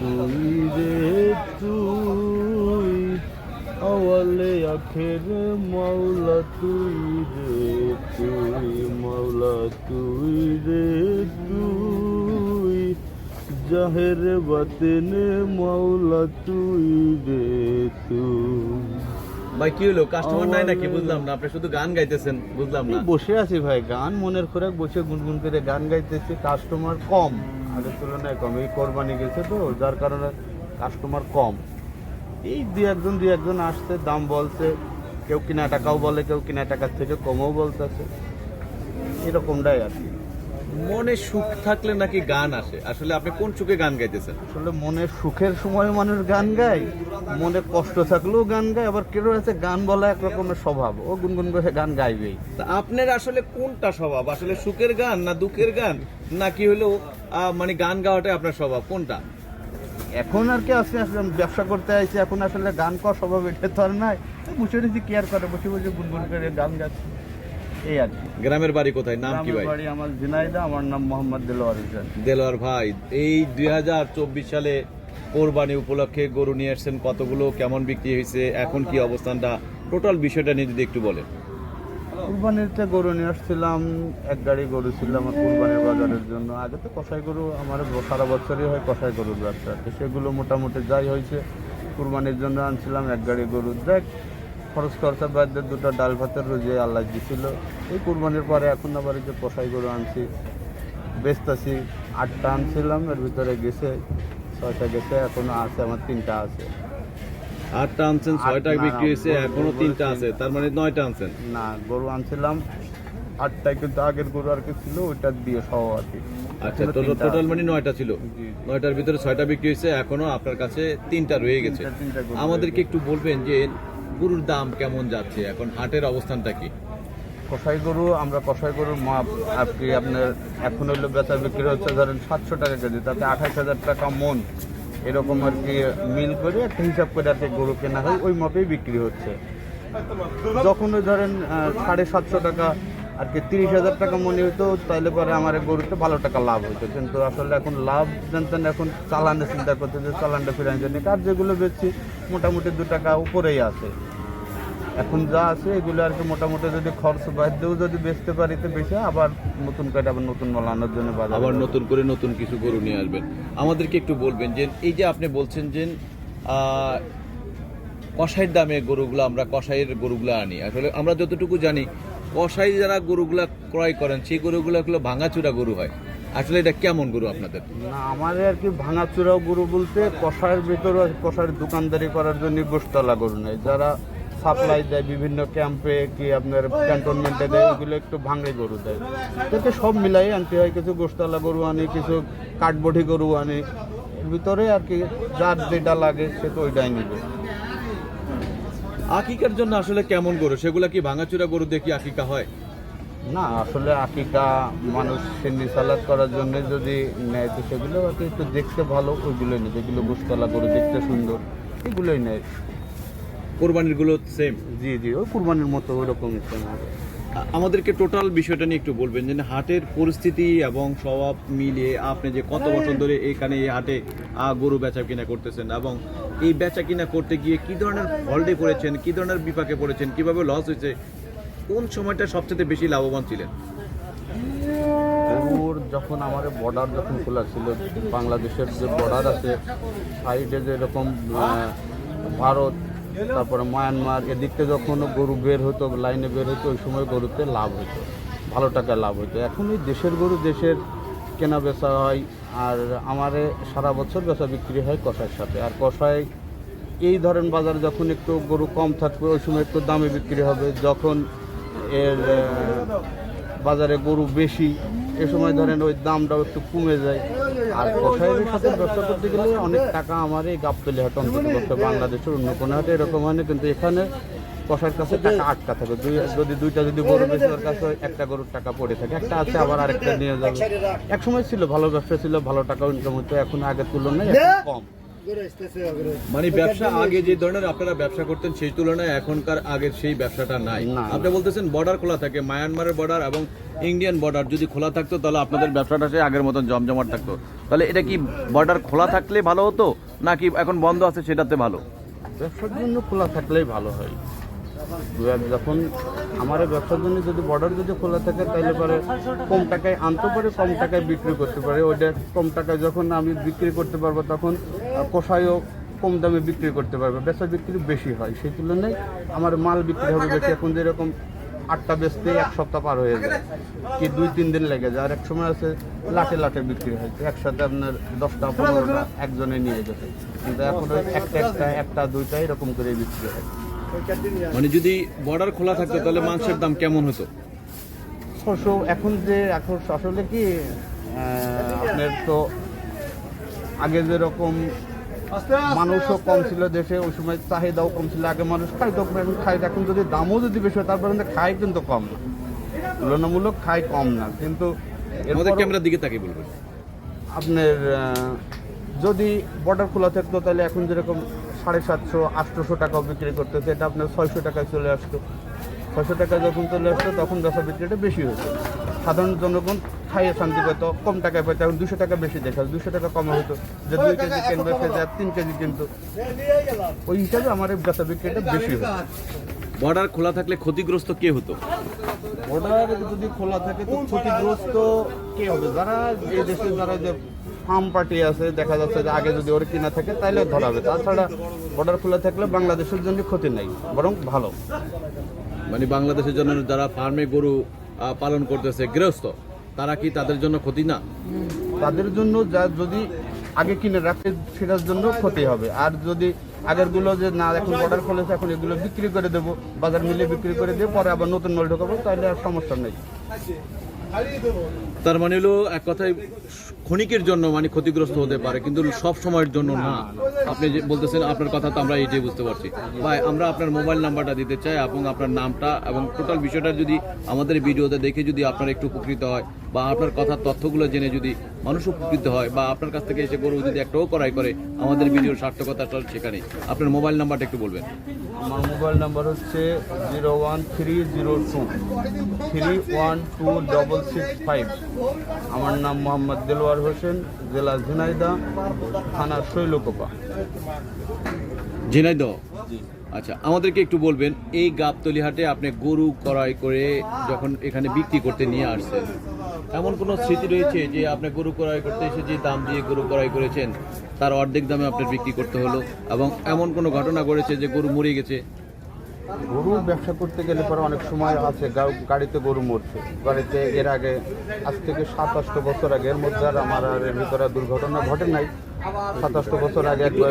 তুই রে তুই আওয়ালে আখের মাওলা তুই রে তুই মাওলা তুই রে তুই জাহের বাতেন মাওলা তুই রে তুই ভাই, কি হলো? কাস্টমার নাই নাকি? বুঝলাম না। আপনি শুধু গান গাইতেছেন, বুঝলাম না। বসে আছি ভাই, গান মনের খোরাক বসে গুনগুন করে গান গাইতেছি কাস্টমার কম। আগের তুলনায় কম। এই কোরবানি গেছে তো, যার কারণে কাস্টমার কম। এই দু একজন দু একজন আসছে, দাম বলছে। কেউ কিনা টাকাও বলে, কেউ কিনা টাকার থেকে কমও বলতেছে। এরকমটাই আর কি। মনে সুখ থাকলে নাকি গান আসে? আসলে আপনি কোন সুখে গান গাইতেছেন? আসলে মনে সুখের সময় মানুষ গান গায় মনে কষ্ট থাকলেও গান গায় আবার কেউ আছে গান বলা এক রকমের স্বভাব ও গুনগুন করে গান গাইবেই। তা আপনার আসলে কোনটা স্বভাব? আসলে সুখের গান না দুঃখের গান? নাকি হলো মানে গান গাওয়াটাই আপনার স্বভাব? কোনটা? এখন আর কি আসলে আসলে ব্যবসা করতে আইছি এখন আসলে গান করা স্বভাব এটা তো আর নাই। রয়েছি কেয়ার করে? বসে বসে গুনগুন করে গান গাচ্ছি। এই আর কি। গ্রামের বাড়ি কোথায়? নাম কি ভাই? বাড়ি আমার ঝিনাইদা আমার নাম মোহাম্মদ দিলওয়ার হোসেন। দেলোয়ার ভাই এই দু হাজার চব্বিশ সালে কোরবানি উপলক্ষে গরু নিয়ে আসছেন কতগুলো কেমন বিক্রি হয়েছে এখন কি অবস্থানটা? টোটাল বিষয়টা নিয়ে যদি একটু বলেন। কুরবানিতে গরু নিয়ে আসছিলাম এক গাড়ি গরু ছিল আমার কুরবানির বাজারের জন্য। আগে তো কষাই গরু আমার সারা বছরই হয় কষাই গরুর ব্যবসা। সেগুলো মোটামুটি যাই হয়েছে কুরবানির জন্য আনছিলাম এক গাড়ি গরু। দেখ খরচ খরচা বাদ দুটো ডাল ভাতের রোজে আল্লাহ দিছিল। এই কুরবানির পরে এখন আবার যে কষাই গরু আনছি বেচতেছি আটটা আনছিলাম এর ভিতরে গেছে ছয়টা গেছে এখনও আছে আমার তিনটা আছে। আটটা আনছেন ছয়টা বিক্রি হয়েছে এখনও তিনটা আছে তার মানে নয়টা আনছেন। না গরু আনছিলাম আটটায় কিন্তু আগের গরু আর কি ছিল ওইটা দিয়ে সহ আর কি। আচ্ছা টোটাল। মানে নয়টা ছিল। নয়টার ভিতরে ছয়টা বিক্রি হয়েছে এখনও আপনার কাছে তিনটা রয়ে গেছে। আমাদেরকে একটু বলবেন যে গরুর দাম কেমন যাচ্ছে? এখন হাটের অবস্থানটা কি? কষাই গরু, আমরা কষাই গরুর মাপ আর কি আপনার এখন হইল বেচা বিক্রি হচ্ছে ধরেন সাতশো টাকা কেজি, তাতে আঠাশ হাজার টাকা মন। এরকম আর কি মিল করে একটা হিসাব করে আর কি গরু কেনা হয়, ওই মাপেই বিক্রি হচ্ছে। যখন ওই ধরেন সাড়ে সাতশো টাকা আর কি তিরিশ হাজার টাকা মনে হতো তাহলে পরে আমার গরুতে ভালো টাকা লাভ হতো কিন্তু আসলে এখন লাভ জানতেন, এখন চালানে চিন্তা করতে যে চালানটা ফিরে আনছেন আর যেগুলো বেচছি, মোটামুটি দু টাকা উপরেই আছে। এখন যা আছে এগুলো আর কি মোটামুটি যদি খরচ বাদ দিয়েও যদি বেচতে পারি তো বেশি আবার নতুন করে আবার নতুন মাল আনার জন্য আবার নতুন করে নতুন কিছু গরু নিয়ে আসবেন। আমাদেরকে একটু বলবেন যে এই যে আপনি বলছেন যে কষাইয়ের দামে গরুগুলো আমরা কষাইয়ের গরুগুলো আনি। আসলে আমরা যতটুকু জানি কষাই যারা গরুগুলা ক্রয় করেন সেই গরুগুলো হলো ভাঙাচুরা গরু হয়। আসলে এটা কেমন গরু আপনাদের? না আমাদের আর কি ভাঙাচুরাও গরু বলতে কষায়ের ভিতরে কষায়ের দোকানদারি করার জন্য গোস্তলা গরু নেই। যারা সাপ্লাই দেয় বিভিন্ন ক্যাম্পে কি আপনার ক্যান্টনমেন্টে দেয় এগুলো একটু ভাঙে গরু দেয়। তাতে সব মিলাই আনতে হয় কিছু গোস্তলা গরু আনি কিছু কাঠবডি গরু আনি। ভিতরে আর কি যার যেটা লাগে সে তো ওইটাই নিবে। আকিকার জন্য আসলে কেমন গরু? সেগুলা কি ভাঙাচুরা গরু দেখি আকিকা হয়? না আসলে আকিকা মানুষ সিন্নি সালাদ করার জন্য যদি নেয় তো সেগুলো আর কি একটু দেখতে ভালো ওইগুলোই নেই যেগুলো গোস্তলা গরু দেখতে সুন্দর এগুলোই নেয়। কোরবানিরগুলো সেম জি জি ওই কুরবানির মতো ওই রকম হবে আমাদেরকে টোটাল বিষয়টা নিয়ে একটু বলবেন যে হাটের পরিস্থিতি এবং স্বভাব মিলিয়ে আপনি যে কত বছর ধরে এখানে এই হাটে গরু বেচা কিনা করতেছেন এবং এই বেচা কিনা করতে গিয়ে কি ধরনের হলডে পড়েছেন কি ধরনের বিপাকে পড়েছেন কীভাবে লস হয়েছে কোন সময়টা সবচেয়ে বেশি লাভবান ছিলেন? গরুর যখন আমার বর্ডার যখন খোলা ছিল বাংলাদেশের যে বর্ডার আছে সাইডে যেরকম ভারত তারপরে মায়ানমার এদিকতে যখন গরু বের হতো, লাইনে বের হতো, ওই সময় গরুতে লাভ হতো, ভালো টাকা লাভ হতো। এখন এই দেশের গরু দেশের কেনা বেচা হয়, আর আমারে সারা বছর বেচা বিক্রি হয় কষাইয়ের সাথে। আর কষাই এই ধরেন বাজারে যখন একটু গরু কম থাকবে, ওই সময় একটু দামে বিক্রি হবে। যখন এর বাজারে গরু বেশি এ সময় ধরেন ওই দামটাও একটু কমে যায়। আর কষাইয়ের সাথে ব্যবসা করতে গেলে অনেক টাকা আমার এই গাবতলি হাট অন্তত করতে বাংলাদেশের অন্য কোনো হাটে এরকম হয় না, কিন্তু এখানে কষার কাছে টাকা আটকা থাকে। দুই যদি দুইটা যদি গরু বেশি ওর কাছে একটা গরুর টাকা পড়ে থাকে, একটা আছে আবার আরেকটা নিয়ে যাবে। এক সময় ছিল, ভালো ব্যবসা ছিল, ভালো টাকা ইনকাম হতো, এখন আগের তুলনায় কম। মানে ব্যবসা আগে যে ধরনের আপনারা ব্যবসা করতেন সেই তুলনায় এখনকার আগের সেই ব্যবসাটা নাই। আপনি বলতেছেন বর্ডার খোলা থাকে মায়ানমারের বর্ডার এবং ইন্ডিয়ান বর্ডার যদি খোলা থাকতো তাহলে আপনাদের ব্যবসাটা সেই আগের মতন জমজমাট থাকতো। তাহলে এটা কি বর্ডার খোলা থাকলে ভালো হতো নাকি এখন বন্ধ আছে সেটাতে ভালো? ব্যবসার জন্য খোলা থাকলেই ভালো হয়। যখন আমার ব্যবসার জন্য যদি বর্ডার যদি খোলা থাকে তাহলে পরে কম টাকায় আনতে পারে কম টাকায় বিক্রি করতে পারে। ওইটা কম টাকায় যখন আমি বিক্রি করতে পারব তখন কষাইও কম দামে বিক্রি করতে পারবে। বেচা বিক্রি বেশি হয় সেই তুলনায় আমার মাল বিক্রি হবে বেশি। এখন যেরকম আটটা বেচতে এক সপ্তাহ পার হয়ে যায় কি দুই তিন দিন লেগে যায়। আর এক সময় আছে লাটে লাটে বিক্রি হয় একসাথে আপনার দশটা পনেরোটা একজনে নিয়ে গেছে। কিন্তু এখন একটা একটা একটা দুইটা এরকম করে বিক্রি হয়। মানে যদি বর্ডার খোলা থাকতো তাহলে মাংসের দাম কেমন হতো? ছশো এখন যে এখন আসলে কি আপনার তো আগে যেরকম মানুষও কম ছিল দেশে ওই সময় চাহিদাও কম ছিল। আগে মানুষ খাইতো এখন খাই এখন যদি দামও যদি বেশি হয় তারপরে খাই কিন্তু কম। না তুলনামূলক খাই কম না কিন্তু আমাদের ক্যামেরার দিকে তাকিয়ে বলবেন। আপনার যদি বর্ডার খোলা থাকতো তাহলে এখন যেরকম সাড়ে সাতশো আটশোশো টাকাও বিক্রি করতেছে এটা আপনার ছয়শো টাকায় চলে আসতো। ছয়শো টাকা যখন চলে আসতো তখন বেচা বিক্রিটা বেশি হতো। সাধারণ জনগণ খাইয়ে শান্তি পেত কম টাকায় পেত এখন দুশো টাকা বেশি দেখা দুশো টাকা কমে হতো। যে দুই কেজি কিনবে সে যা তিন কেজি কিনতো। ওই হিসাবে আমার এই বেচা বিক্রিটা বেশি হতো। বর্ডার খোলা থাকলে ক্ষতিগ্রস্ত কে হতো? বর্ডার যদি খোলা থাকে তো ক্ষতিগ্রস্ত কে হবে? যারা এই দেশে যারা যে ফার্ম পার্টি আছে দেখা যাচ্ছে যে আগে যদি ওর কিনা থাকে তাহলে ধরাবে তাছাড়া বর্ডার খোলা থাকলে বাংলাদেশের জন্য ক্ষতি নাই বরং ভালো। মানে বাংলাদেশের জন্য যারা ফার্মে গরু পালন করতেছে গৃহস্থ তারা কি তাদের জন্য ক্ষতি না? তাদের জন্য যা যদি আগে কিনে রাখতে সেটার জন্য ক্ষতি হবে। আর যদি আগেরগুলো যে না এখন অর্ডার খুলেছে এখন এগুলো বিক্রি করে দেবো বাজার মিলে বিক্রি করে দিয়ে পরে আবার নতুন মাল ঢোকাবো তাহলে আর সমস্যা নেই। তার মানে হলো এক কথায় ক্ষণিকের জন্য মানে ক্ষতিগ্রস্ত হতে পারে, কিন্তু সব সময়ের জন্য না। আপনি যে বলতেছেন, আপনার কথা তো আমরা এইটাই বুঝতে পারছি। ভাই, আমরা আপনার মোবাইল নাম্বারটা দিতে চাই এবং আপনার নামটা এবং টোটাল বিষয়টা যদি আমাদের ভিডিওতে দেখে যদি আপনার একটু উপকৃত হয় বা আপনার কথার তথ্যগুলো জেনে যদি মানুষ উপকৃত হয় বা আপনার কাছ থেকে এসে গরু যদি একটাও করাই করে, আমাদের ভিডিওর সার্থকতা চল সেখানে আপনার মোবাইল নাম্বারটা একটু বলবেন। আমার মোবাইল নাম্বার হচ্ছে zero one three zero two, three one two double six five. আমার নাম মোহাম্মদ দেলোয়ার হোসেন জেলা ঝিনাইদা থানা শৈলকোপা ঝিনাইদহ? আচ্ছা আমাদেরকে একটু বলবেন এই গাবতলি হাটে আপনি গরু ক্রয় করে যখন এখানে বিক্রি করতে নিয়ে আসছেন এমন কোনো স্মৃতি রয়েছে যে আপনি গরু ক্রয় করতে এসে যে দাম দিয়ে গরু ক্রয় করেছেন তার অর্ধেক দামে আপনার বিক্রি করতে হলো এবং এমন কোনো ঘটনা ঘটেছে যে গরু মরে গেছে? গরু ব্যবসা করতে গেলে পরে অনেক সময় আছে গাড়িতে গরু মরছে। গাড়িতে এর আগে আজ থেকে সাতাশটা বছর আগে এর মধ্যে আর আমার আর এর ভিতরে দুর্ঘটনা ঘটে নাই। সাতাশটা বছর আগে একবার।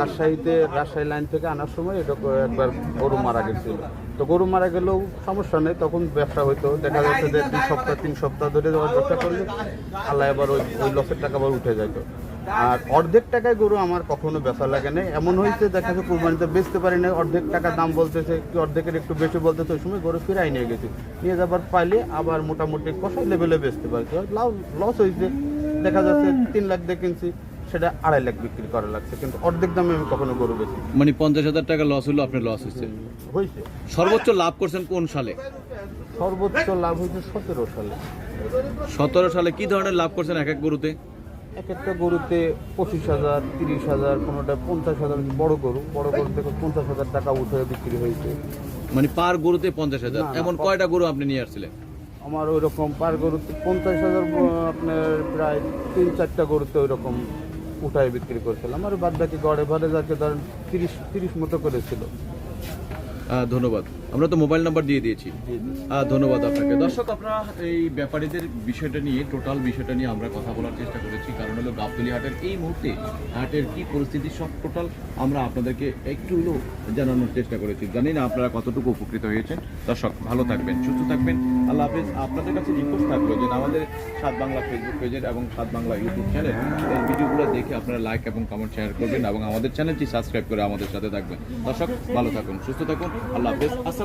রাজশাহীতে রাজশাহী লাইন থেকে আনার সময় এটা একবার গরু মারা গেছিল তো গরু মারা গেলেও সমস্যা নেই তখন ব্যবসা হইতো। দেখা যাচ্ছে যে দুই সপ্তাহ তিন সপ্তাহ ধরে ব্যবসা করলে আল্লাহ এবার ওই ওই লসের টাকা আবার উঠে যাইতো। আর অর্ধেক টাকায় গরু আমার কখনো বেচা লাগে নাই। এমন হয়েছে দেখা যাচ্ছে কোরবানিতে বেচতে পারি না অর্ধেক টাকা দাম বলতেছে কি অর্ধেকের একটু বেশি বলতেছে ওই সময় গরু ফিরাই নিয়ে গেছি। নিয়ে যাবার পাইলে আবার মোটামুটি কষাই লেভেলে বেচতে পারছি। লস হয়েছে। দেখা যাচ্ছে তিন লাখ দিয়ে কিনছি সেটা আড়াই লাখ বিক্রি করা লাগছে কিন্তু অর্ধেক দামে আমি কখনো গরু বেচি মানে পঞ্চাশ হাজার টাকা লস হলো আপনার লস হচ্ছে হয়েছে। সর্বোচ্চ লাভ করছেন কোন সালে? সর্বোচ্চ লাভ হয়েছে সতেরো সালে। সতেরো সালে কি ধরনের লাভ করছেন এক এক গরুতে? এক একটা গরুতে পঁচিশ হাজার তিরিশ হাজার কোনোটা পঞ্চাশ হাজার বড় গরু বড় গরু থেকে পঞ্চাশ হাজার টাকা উঠে বিক্রি হয়েছে। মানে পার গরুতে পঞ্চাশ হাজার। এমন কয়টা গরু আপনি নিয়ে আসছিলেন? আমার ওই রকম পার গরুতে পঞ্চাশ হাজার আপনার প্রায় তিন চারটা গরুতে ওই রকম উঠায় বিক্রি করেছিলাম। আর বাদ বাকি গড়ে ভাড়ে যাকে ধরেন তিরিশ তিরিশ মতো করেছিল। ধন্যবাদ। আমরা তো মোবাইল নাম্বার দিয়ে দিয়েছি। ধন্যবাদ আপনাকে। দর্শক আপনারা এই ব্যাপারীদের বিষয়টা নিয়ে টোটাল বিষয়টা নিয়ে আমরা কথা বলার চেষ্টা করেছি। কারণ হলো গাবতলি হাটের এই মুহূর্তে হাটের কি পরিস্থিতি সব টোটাল আমরা আপনাদেরকে একটু হলেও জানানোর চেষ্টা করেছি। জানি না আপনারা কতটুকু উপকৃত হয়েছেন। দর্শক ভালো থাকবেন সুস্থ থাকবেন। আল্লাহ হাফেজ। আপনাদের কাছে রিকোয়েস্ট থাকল যে আমাদের সাত বাংলা ফেসবুক পেজের এবং সাত বাংলা ইউটিউব চ্যানেল এই ভিডিওগুলো দেখে আপনারা লাইক এবং কমেন্ট শেয়ার করবেন এবং আমাদের চ্যানেলটি সাবস্ক্রাইব করে আমাদের সাথে থাকবেন। দর্শক ভালো থাকুন সুস্থ থাকুন। আল্লাহ হাফেজ। আসসালামু